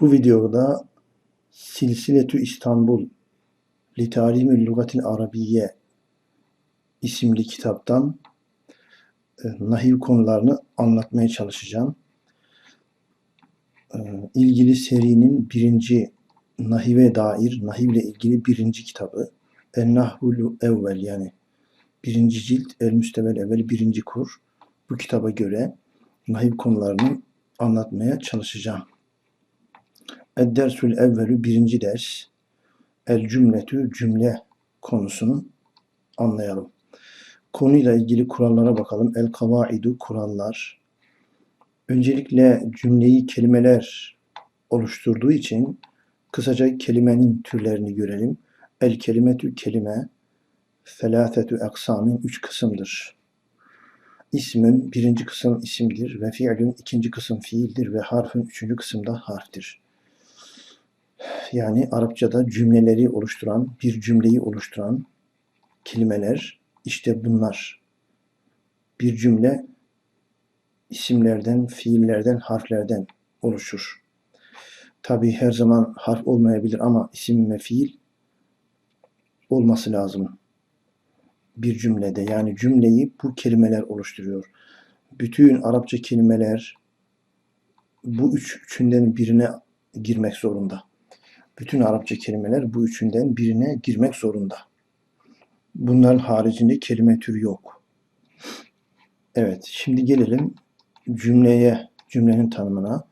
Bu videoda Silsiletü İstanbul li Talimül Lugatil Arabiyye isimli kitaptan e, nahiv konularını anlatmaya çalışacağım. E, ilgili serinin birinci nahive dair, nahivle ilgili birinci kitabı. En Nahvul Evvel yani birinci cilt El Müstevel Evvel birinci kur. Bu kitaba göre nahiv konularını anlatmaya çalışacağım. Ed-dersül evvelü birinci ders. El cümletü cümle konusunu anlayalım. Konuyla ilgili kurallara bakalım. El kavaidu kurallar. Öncelikle cümleyi kelimeler oluşturduğu için kısaca kelimenin türlerini görelim. El kelimetü kelime felâfetü eksamin üç kısımdır. İsmün birinci kısım isimdir ve fiilün ikinci kısım fiildir ve harfin üçüncü kısımda harftir. Yani Arapçada cümleleri oluşturan, bir cümleyi oluşturan kelimeler işte bunlar. Bir cümle isimlerden, fiillerden, harflerden oluşur. Tabi her zaman harf olmayabilir ama isim ve fiil olması lazım bir cümlede. Yani cümleyi bu kelimeler oluşturuyor. Bütün Arapça kelimeler bu üç üçünden birine girmek zorunda. Bütün Arapça kelimeler bu üçünden birine girmek zorunda. Bunların haricinde kelime türü yok. Evet, şimdi gelelim cümleye, cümlenin tanımına.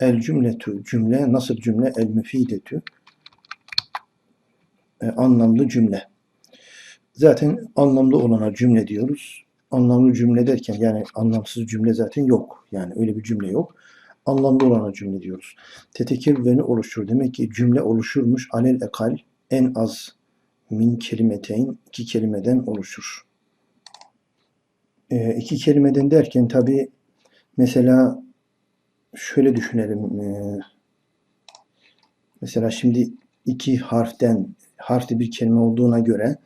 El cümletü, cümle nasıl cümle? El müfidetü, e, anlamlı cümle. Zaten anlamlı olana cümle diyoruz. Anlamlı cümle derken yani anlamsız cümle zaten yok. Yani öyle bir cümle yok. Anlamlı olana cümle diyoruz. Tetekevveni oluşur. Demek ki cümle oluşurmuş. Alel ekal en az min kelimeteyn iki kelimeden oluşur. E, iki kelimeden derken tabi mesela şöyle düşünelim. E, mesela şimdi iki harften harfli bir kelime olduğuna göre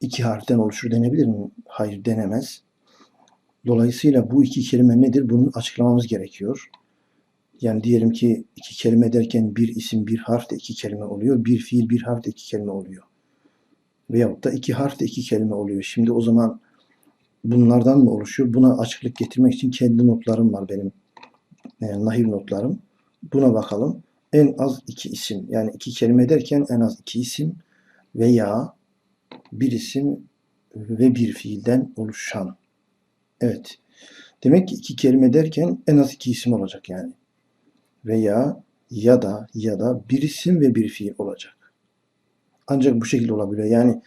iki harften oluşur denebilir mi? Hayır denemez. Dolayısıyla bu iki kelime nedir? Bunu açıklamamız gerekiyor. Yani diyelim ki iki kelime derken bir isim bir harf de iki kelime oluyor. Bir fiil bir harf de iki kelime oluyor. Veyahut da iki harf de iki kelime oluyor. Şimdi o zaman bunlardan mı oluşuyor? Buna açıklık getirmek için kendi notlarım var benim. Yani nahiv notlarım. Buna bakalım. En az iki isim. Yani iki kelime derken en az iki isim veya bir isim ve bir fiilden oluşan. Evet. Demek ki iki kelime derken en az iki isim olacak yani. Veya ya da ya da bir isim ve bir fiil olacak. Ancak bu şekilde olabiliyor. Yani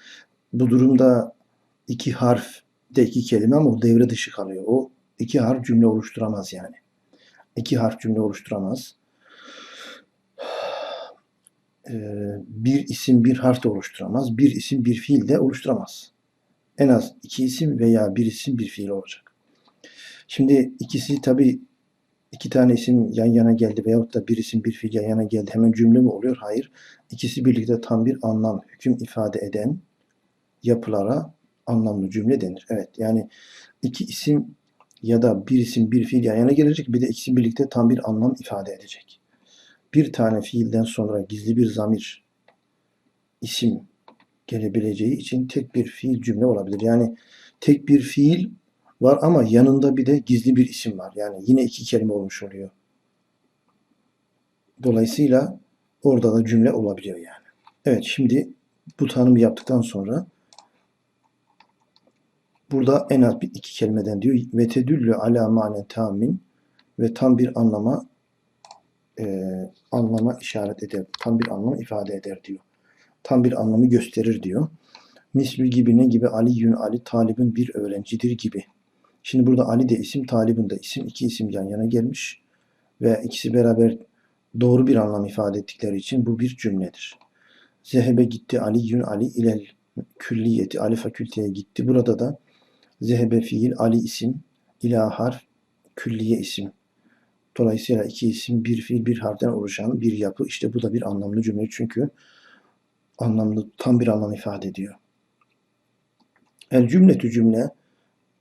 bu durumda iki harf de iki kelime ama o devre dışı kalıyor. O iki harf cümle oluşturamaz yani. İki harf cümle oluşturamaz. Ee, bir isim bir harf de oluşturamaz. Bir isim bir fiil de oluşturamaz. En az iki isim veya bir isim bir fiil olacak. Şimdi ikisi tabi iki tane isim yan yana geldi veyahut da bir isim bir fiil yan yana geldi. Hemen cümle mi oluyor? Hayır. İkisi birlikte tam bir anlam, hüküm ifade eden yapılara anlamlı cümle denir. Evet yani iki isim ya da bir isim bir fiil yan yana gelecek bir de ikisi birlikte tam bir anlam ifade edecek bir tane fiilden sonra gizli bir zamir isim gelebileceği için tek bir fiil cümle olabilir. Yani tek bir fiil var ama yanında bir de gizli bir isim var. Yani yine iki kelime olmuş oluyor. Dolayısıyla orada da cümle olabiliyor yani. Evet şimdi bu tanımı yaptıktan sonra burada en az bir iki kelimeden diyor ve tedüllü ala manen tamin ve tam bir anlama e, anlama işaret eder. Tam bir anlam ifade eder diyor. Tam bir anlamı gösterir diyor. Misli gibi ne gibi Ali Yün Ali Talib'in bir öğrencidir gibi. Şimdi burada Ali de isim, Talib'in de isim. iki isim yan yana gelmiş. Ve ikisi beraber doğru bir anlam ifade ettikleri için bu bir cümledir. Zehebe gitti Ali Yün Ali ilel külliyeti Ali fakülteye gitti. Burada da zehebe fiil Ali isim, ila harf, külliye isim. Dolayısıyla iki isim, bir fiil, bir harften oluşan bir yapı. İşte bu da bir anlamlı cümle çünkü anlamlı, tam bir anlam ifade ediyor. El cümletü cümle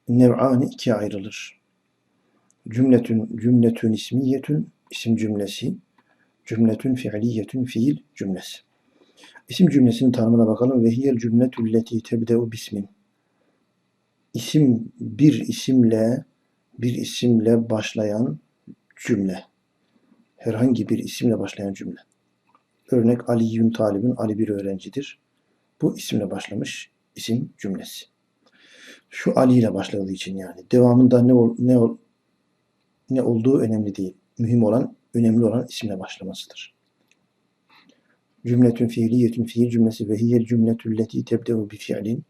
nev'ani ikiye ayrılır. Cümletün, cümletün ismiyetün isim cümlesi cümletün fiiliyetün fiil cümlesi. İsim cümlesinin tanımına bakalım. Ve hiyel cümletü leti tebde'u bismin. İsim bir isimle bir isimle başlayan cümle. Herhangi bir isimle başlayan cümle. Örnek Aliyyün talibin Ali bir öğrencidir. Bu isimle başlamış isim cümlesi. Şu Ali ile başladığı için yani. Devamında ne ol, ne ol, ne olduğu önemli değil. Mühim olan, önemli olan isimle başlamasıdır. Cümletün fiiliyetün fiil cümlesi ve hiyel cümletü leti tebde'u bi fiilin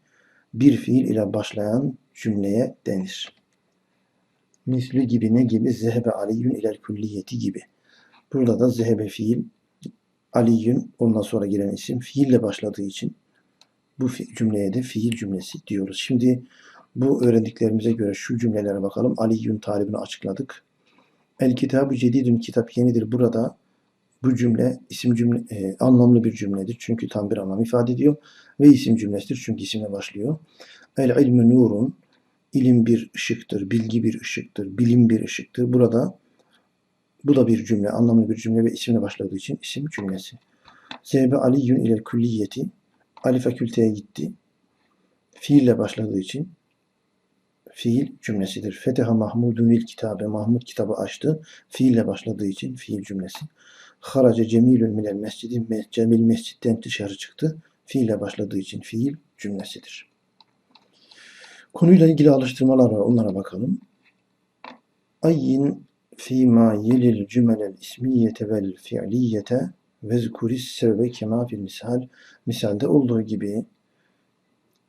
bir fiil ile başlayan cümleye denir. Misli gibi ne gibi? Zehebe aliyyün ilel külliyeti gibi. Burada da zehebe fiil, aliyyün ondan sonra gelen isim fiille başladığı için bu cümleye de fiil cümlesi diyoruz. Şimdi bu öğrendiklerimize göre şu cümlelere bakalım. Aliyyün talibini açıkladık. El kitabı cedidün kitap yenidir. Burada bu cümle isim cümle e, anlamlı bir cümledir. Çünkü tam bir anlam ifade ediyor. Ve isim cümlesidir. Çünkü isimle başlıyor. El ilmü nurun ilim bir ışıktır, bilgi bir ışıktır, bilim bir ışıktır. Burada bu da bir cümle, anlamlı bir cümle ve isimle başladığı için isim cümlesi. Zehbe aliyyün ile külliyeti Ali fakülteye gitti. Fiille başladığı için fiil cümlesidir. Feteha Mahmudun il kitabe. Mahmud kitabı açtı. Fiille başladığı için fiil cümlesi. Harace cemilün minel mescidi. Cemil mescitten dışarı çıktı. Fiille başladığı için fiil cümlesidir. Konuyla ilgili alıştırmalar var. Onlara bakalım. Ayyin fîmâ yelil cümelel ismiyete vel fi'liyete ve zkuris sebebe kema fil misal. Misalde olduğu gibi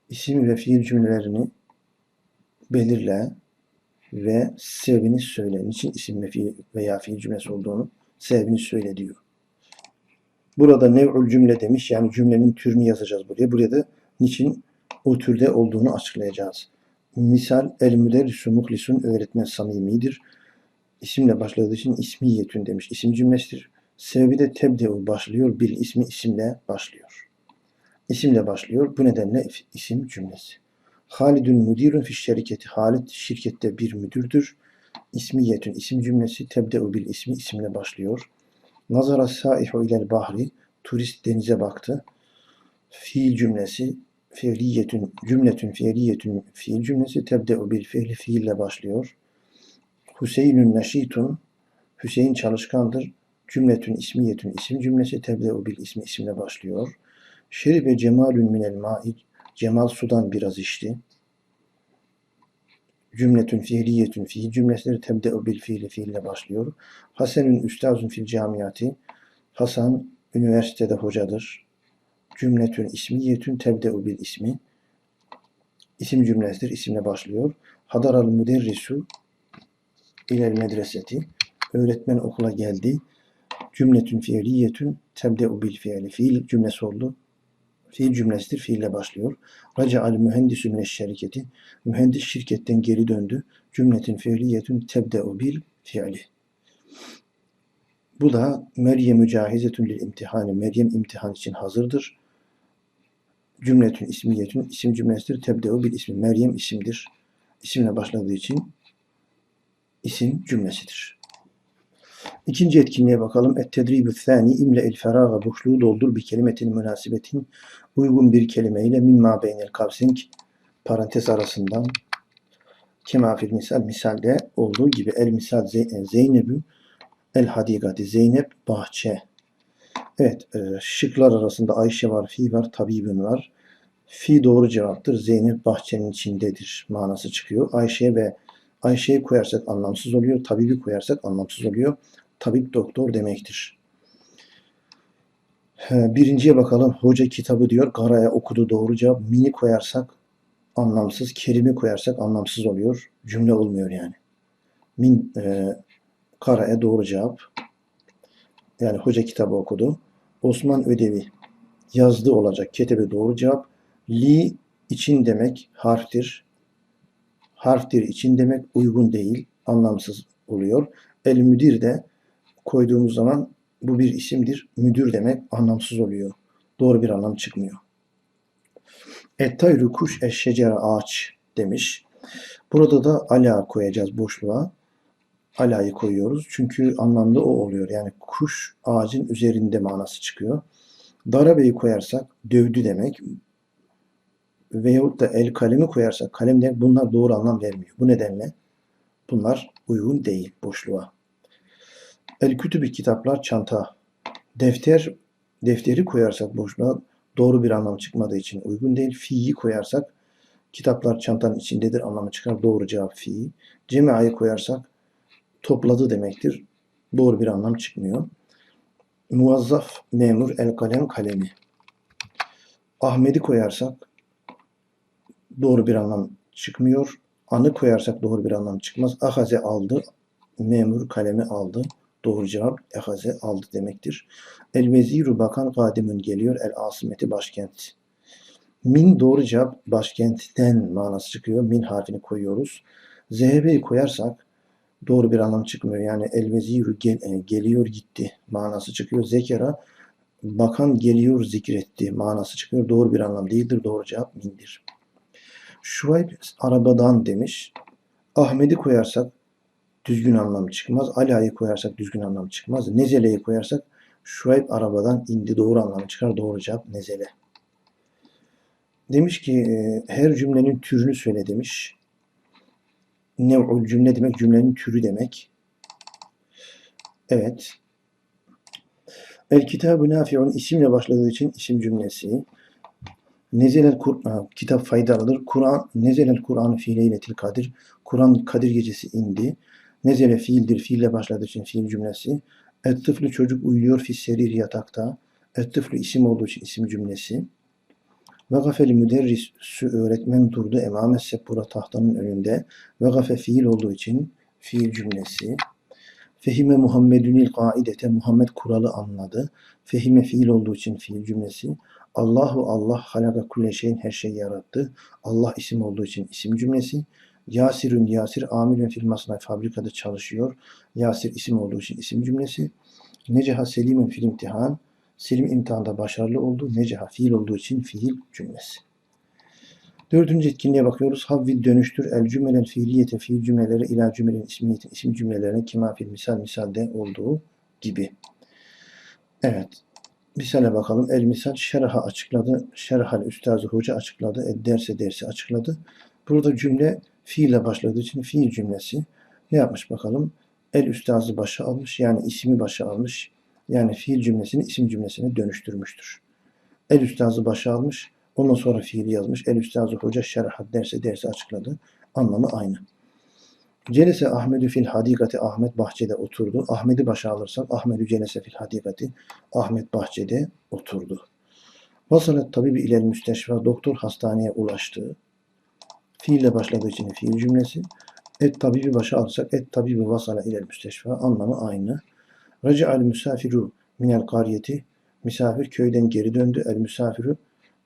isim ve fiil cümlelerini belirle ve sebebini söyle. Niçin isim ve fiil veya fiil cümlesi olduğunu sebebini söyle diyor. Burada nev'ül cümle demiş. Yani cümlenin türünü yazacağız buraya. Buraya da niçin o türde olduğunu açıklayacağız. Misal el müderrisu muhlisun öğretmen samimidir. İsimle başladığı için ismiyetün demiş. İsim cümlesidir. Sebebi de tebdeu başlıyor. Bir ismi isimle başlıyor. İsimle başlıyor. Bu nedenle isim cümlesi. Halidun müdirun fi şirketi. Halid şirkette bir müdürdür. İsmiyetün isim cümlesi tebdeu bil ismi isimle başlıyor. Nazara saihu ilel bahri. Turist denize baktı. Fiil cümlesi fiiliyetün cümletün fiiliyetün fiil cümlesi tebdeu bil fiili fiille başlıyor. Hüseyinün neşitun Hüseyin çalışkandır. Cümletün ismiyetün isim cümlesi tebdeu bil ismi isimle başlıyor. Şeribe cemalün minel ma'id Cemal sudan biraz içti. Cümletün fiiliyetün fiil cümlesidir. Tebdeu bil fiili fiille başlıyor. Hasenün üstazun fil camiyati Hasan üniversitede hocadır. Cümletün ismiyetün tebdeu bil ismi isim cümlesidir. isimle başlıyor. Hadaral müderrisu ilel medreseti öğretmen okula geldi. Cümletün fiiliyetün tebdeu bil fiili. Fiil cümlesi oldu. Fiil cümlesidir. Fiille başlıyor. Raca'al mühendisü mine şirketi. Mühendis şirketten geri döndü. Cümletin fiiliyetün tebdeu bil fiili. Bu da Meryem mücahizetün lil imtihani. Meryem imtihan için hazırdır. Cümletün ismiyetün isim cümlesidir. Tebdeu bil ismi. Meryem isimdir. İsimle başladığı için isim cümlesidir. İkinci etkinliğe bakalım. Et-tedribü thani imle el feraga boşluğu doldur bir kelimetin münasibetin uygun bir kelimeyle mimma beynel kavsink parantez arasından kemafil misal misalde olduğu gibi el misal Zeynep'ü el hadikati Zeynep bahçe. Evet e, şıklar arasında Ayşe var, fi var, tabibün var. Fi doğru cevaptır. Zeynep bahçenin içindedir manası çıkıyor. Ayşe ve Ayşe'yi koyarsak anlamsız oluyor. Tabibi koyarsak anlamsız oluyor. Tabip doktor demektir. Birinciye bakalım. Hoca kitabı diyor. Garaya okudu doğru cevap. Mini koyarsak anlamsız. Kerimi koyarsak anlamsız oluyor. Cümle olmuyor yani. Min e, Kara'ya doğru cevap. Yani hoca kitabı okudu. Osman ödevi yazdı olacak. Ketebe doğru cevap. Li için demek harftir. Harftir için demek uygun değil. Anlamsız oluyor. El müdir de koyduğumuz zaman bu bir isimdir. Müdür demek anlamsız oluyor. Doğru bir anlam çıkmıyor. Ettayru kuş eşşecere ağaç demiş. Burada da ala koyacağız boşluğa. alayı koyuyoruz. Çünkü anlamlı o oluyor. Yani kuş ağacın üzerinde manası çıkıyor. Darabeyi koyarsak dövdü demek. Veyahut da el kalemi koyarsak kalem demek bunlar doğru anlam vermiyor. Bu nedenle bunlar uygun değil boşluğa. El kütübü kitaplar çanta. Defter defteri koyarsak boşluğa doğru bir anlam çıkmadığı için uygun değil. Fi'yi koyarsak kitaplar çantanın içindedir anlamı çıkar. Doğru cevap fi. Cemia'yı koyarsak topladı demektir. Doğru bir anlam çıkmıyor. Muvazzaf, memur, el kalem, kalemi. Ahmet'i koyarsak doğru bir anlam çıkmıyor. Anı koyarsak doğru bir anlam çıkmaz. Ahaze aldı, memur kalemi aldı. Doğru cevap ehaze aldı demektir. El veziru bakan kadimun geliyor. El asimeti başkent. Min doğru cevap başkentten manası çıkıyor. Min harfini koyuyoruz. Zehebe'yi koyarsak doğru bir anlam çıkmıyor. Yani el veziru gel, e, geliyor gitti manası çıkıyor. Zekera bakan geliyor zikretti manası çıkıyor. Doğru bir anlam değildir. Doğru cevap mindir. Şuayb arabadan demiş. Ahmet'i koyarsak düzgün anlam çıkmaz. Ala'yı koyarsak düzgün anlam çıkmaz. Nezele'yi koyarsak Şuayb arabadan indi doğru anlamı çıkar. Doğru cevap nezele. Demiş ki e, her cümlenin türünü söyle demiş. Nev'ul cümle demek cümlenin türü demek. Evet. El kitabı nafi'un isimle başladığı için isim cümlesi. Nezelel Kur'an kitap faydalıdır. Kur'an nezelel Kur'an fi leyletil kadir. Kur'an Kadir gecesi indi. Nezele fiildir. Fiille başladığı için fiil cümlesi. Et çocuk uyuyor fi serir yatakta. Et isim olduğu için isim cümlesi. Ve gafel müderrisü öğretmen durdu emame sepura tahtanın önünde. Ve gafe fiil olduğu için fiil cümlesi. Fehime Muhammedünil kaidete Muhammed kuralı anladı. Fehime fiil olduğu için fiil cümlesi. Allahu Allah halaka kulle şeyin her şeyi yarattı. Allah isim olduğu için isim cümlesi. Yasirün Yasir amilün fil masnay fabrikada çalışıyor. Yasir isim olduğu için isim cümlesi. Neceha Selim'in fil imtihan. Selim imtihanda başarılı oldu. Neceha fiil olduğu için fiil cümlesi. Dördüncü etkinliğe bakıyoruz. Havvid dönüştür. El cümlel fiiliyete fiil cümleleri ila cümlenin ismiyetin isim cümlelerine kima fil misal misalde olduğu gibi. Evet. Misale bakalım. El misal şerha açıkladı. Şerhal üstazı hoca açıkladı. El derse dersi açıkladı. Burada cümle fiille başladığı için fiil cümlesi. Ne yapmış bakalım? El üstazı başa almış. Yani ismi başa almış. Yani fiil cümlesini isim cümlesine dönüştürmüştür. El üstazı başa almış. Ondan sonra fiili yazmış. El üstazı hoca şerhat derse dersi açıkladı. Anlamı aynı. Celese Ahmedü fil hadikati Ahmet bahçede oturdu. Ahmet'i başa alırsak Ahmedü celese fil hadikati Ahmet bahçede oturdu. Vasalet tabibi ilel müsteşfa doktor hastaneye ulaştı. Fiille başladığı için fiil cümlesi. Et tabibi başa alırsak et tabibi vasala ilel müsteşfa anlamı aynı. Raca'al müsafiru minel kariyeti misafir köyden geri döndü. El müsafiru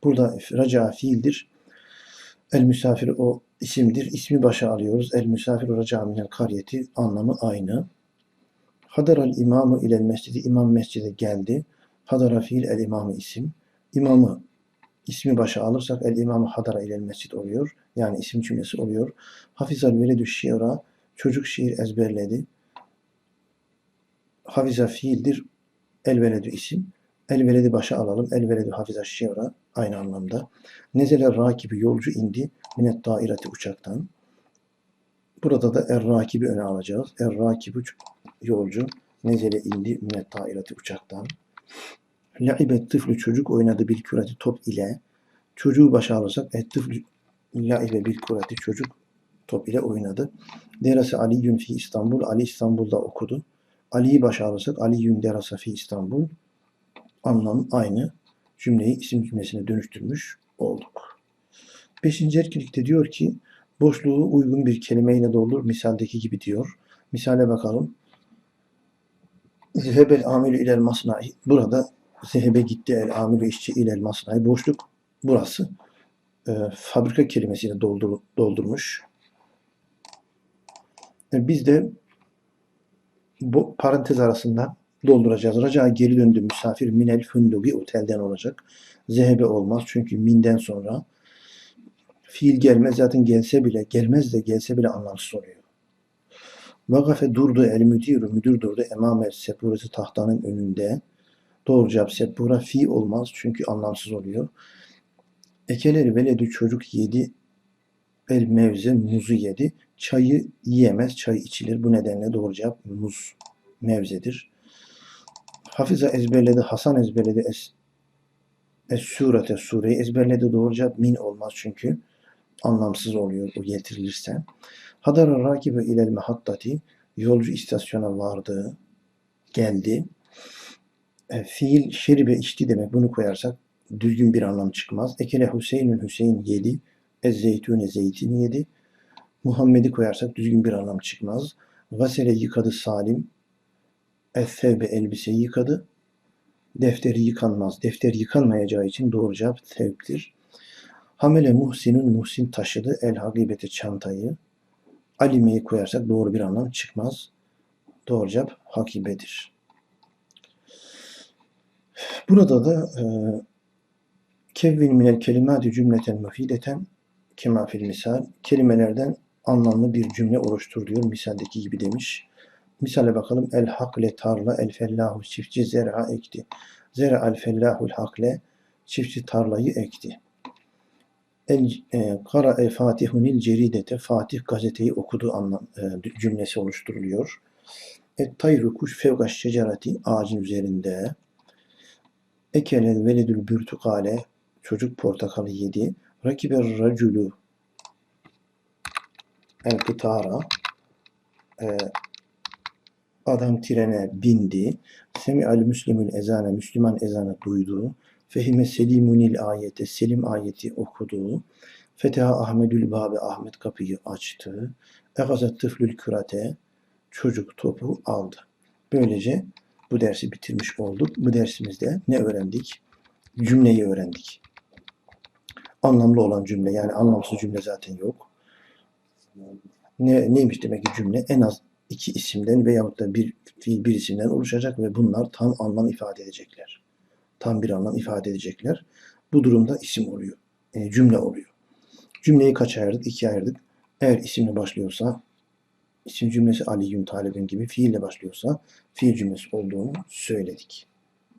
burada raca fiildir. El misafir o isimdir. İsmi başa alıyoruz. El misafir raca minel kariyeti anlamı aynı. Hadaral imamı ilel mescidi imam mescide geldi. Hadara fiil el imamı isim. İmamı ismi başa alırsak el imamı hadara ilel mescid oluyor. Yani isim cümlesi oluyor. Hafizal veledü şiira çocuk şiir ezberledi. Hafiza fiildir. El veledü isim. El veledi başa alalım. El veledü hafiza şiira aynı anlamda. Nezele rakibi yolcu indi. Minet daireti uçaktan. Burada da er rakibi öne alacağız. Er rakibi yolcu. Nezele indi minet daireti uçaktan. La'ibet tıflı çocuk oynadı bir küreti top ile. Çocuğu başa alırsak et tıflı laibe bir küreti çocuk top ile oynadı. Derese Aliyyün fi İstanbul. Ali İstanbul'da okudu. Ali'yi başa alırsak Aliyyün derasa fi İstanbul. Anlam aynı. Cümleyi isim cümlesine dönüştürmüş olduk. Beşinci erkilikte diyor ki boşluğu uygun bir kelimeyle doldur. Misaldeki gibi diyor. Misale bakalım. Zehebel amilü ilel masnai. Burada zehebe gitti el amilü işçi ilel masnai. Boşluk burası. E, fabrika kelimesiyle doldur, doldurmuş. E, biz de bu parantez arasında dolduracağız. Raca geri döndü misafir minel fündugi otelden olacak. Zehebe olmaz çünkü minden sonra fiil gelmez zaten gelse bile gelmez de gelse bile anlamsız oluyor. Vakafe durdu el müdürü, müdür durdu emamel sepuresi tahtanın önünde. Doğru cevap sepura fi olmaz çünkü anlamsız oluyor. Ekeleri veledü çocuk yedi el mevze muzu yedi. Çayı yiyemez, çay içilir. Bu nedenle doğru cevap muz mevzedir. Hafize ezberledi, Hasan ezberledi, es, es surete sureyi ezberledi. Doğru cevap min olmaz çünkü anlamsız oluyor o getirilirse. Hadara rakibe ilel mehattati yolcu istasyona vardı, geldi. E, fiil şeribe içti demek bunu koyarsak düzgün bir anlam çıkmaz. Ekele Hüseyin'ün Hüseyin yedi. Ez zeytune zeytin yedi. Muhammed'i koyarsak düzgün bir anlam çıkmaz. Gasele yıkadı Salim. Effevbe elbiseyi yıkadı. Defteri yıkanmaz. Defter yıkanmayacağı için doğru cevap tevbdir. Hamele Muhsin'in Muhsin taşıdı. El hagibeti çantayı. Alime'yi koyarsak doğru bir anlam çıkmaz. Doğru cevap hakibedir. Burada da e, kevvin minel kelimati cümleten müfideten kema fil misal kelimelerden anlamlı bir cümle oluştur diyor misaldeki gibi demiş. Misale bakalım. El hakle tarla el fellahu çiftçi zera ekti. Zera el fellahul hakle çiftçi tarlayı ekti. El e, kara e fatihunil ceridete Fatih gazeteyi okudu anlam e, cümlesi oluşturuluyor. Et tayru kuş fevgaş şecerati ağacın üzerinde. Ekelel veledül bürtukale çocuk portakalı yedi. Rakiber raculu el kıtara e, adam trene bindi. Semi al müslimül ezane Müslüman ezanı duydu. Fehime selimunil ayete Selim ayeti okudu. Feteha Ahmedül Babe Ahmet kapıyı açtı. Egazet tıflül kürate çocuk topu aldı. Böylece bu dersi bitirmiş olduk. Bu dersimizde ne öğrendik? Cümleyi öğrendik. Anlamlı olan cümle yani anlamsız cümle zaten yok. Ne, neymiş demek ki cümle? En az iki isimden veyahut da bir fiil bir isimden oluşacak ve bunlar tam anlam ifade edecekler. Tam bir anlam ifade edecekler. Bu durumda isim oluyor. Yani cümle oluyor. Cümleyi kaç ayırdık? İki ayırdık. Eğer isimle başlıyorsa isim cümlesi Aliyyün talibin gibi fiille başlıyorsa fiil cümlesi olduğunu söyledik.